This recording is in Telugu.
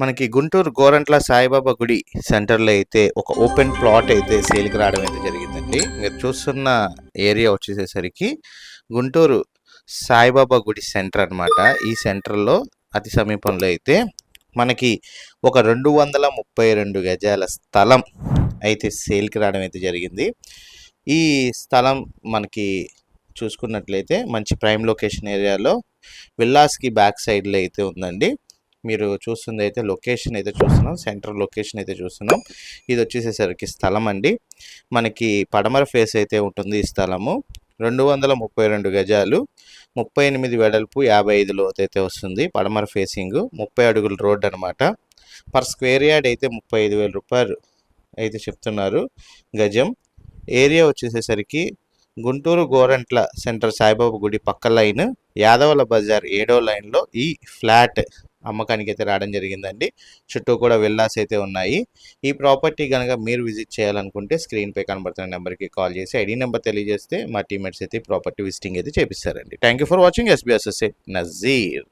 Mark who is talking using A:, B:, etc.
A: మనకి గుంటూరు గోరంట్ల సాయిబాబా గుడి సెంటర్లో అయితే ఒక ఓపెన్ ప్లాట్ అయితే సేల్కి రావడం అయితే జరిగిందండి. మీరు చూస్తున్న ఏరియా వచ్చేసేసరికి గుంటూరు సాయిబాబా గుడి సెంటర్ అన్నమాట. ఈ సెంటర్లో అతి సమీపంలో అయితే మనకి ఒక రెండు వందల ముప్పై రెండు గజాల స్థలం అయితే సేల్కి రావడం అయితే జరిగింది. ఈ స్థలం మనకి చూసుకున్నట్లయితే మంచి ప్రైమ్ లొకేషన్ ఏరియాలో విల్లాస్కి బ్యాక్ సైడ్లో అయితే ఉందండి. మీరు చూస్తుంది అయితే లొకేషన్ అయితే చూస్తున్నాం సెంటర్ లొకేషన్ అయితే చూస్తున్నాం. ఇది వచ్చేసేసరికి స్థలం అండి. మనకి పడమర ఫేస్ అయితే ఉంటుంది ఈ స్థలము. రెండు వందల ముప్పై రెండు గజాలు ముప్పై ఎనిమిది వెడల్పు యాభై ఐదు లోతైతే అయితే వస్తుంది పడమర ఫేసింగ్ ముప్పై అడుగుల రోడ్ అనమాట పర్ స్క్వేర్ యార్డ్ అయితే ముప్పై ఐదు వేల రూపాయలు అయితే చెప్తున్నారు గజం. ఏరియా వచ్చేసేసరికి గుంటూరు గోరంట్ల సెంటర్ సాయిబాబా గుడి పక్క లైన్ యాదవల బజార్ ఏడో లైన్లో ఈ ఫ్లాట్ అమ్మకానికి అయితే రావడం జరిగిందండి. చుట్టూ కూడా విల్లాస్ అయితే ఉన్నాయి. ఈ ప్రాపర్టీ కనుక మీరు విజిట్ చేయాలనుకుంటే స్క్రీన్ పై కనబడుతున్న నెంబర్కి కాల్ చేసి ఐడి నెంబర్ తెలియజేస్తే మా టీమేట్స్ అయితే ప్రాపర్టీ విజిటింగ్ అయితే చేపిస్తారండి. Thank you for watching SBSSA Nazeer.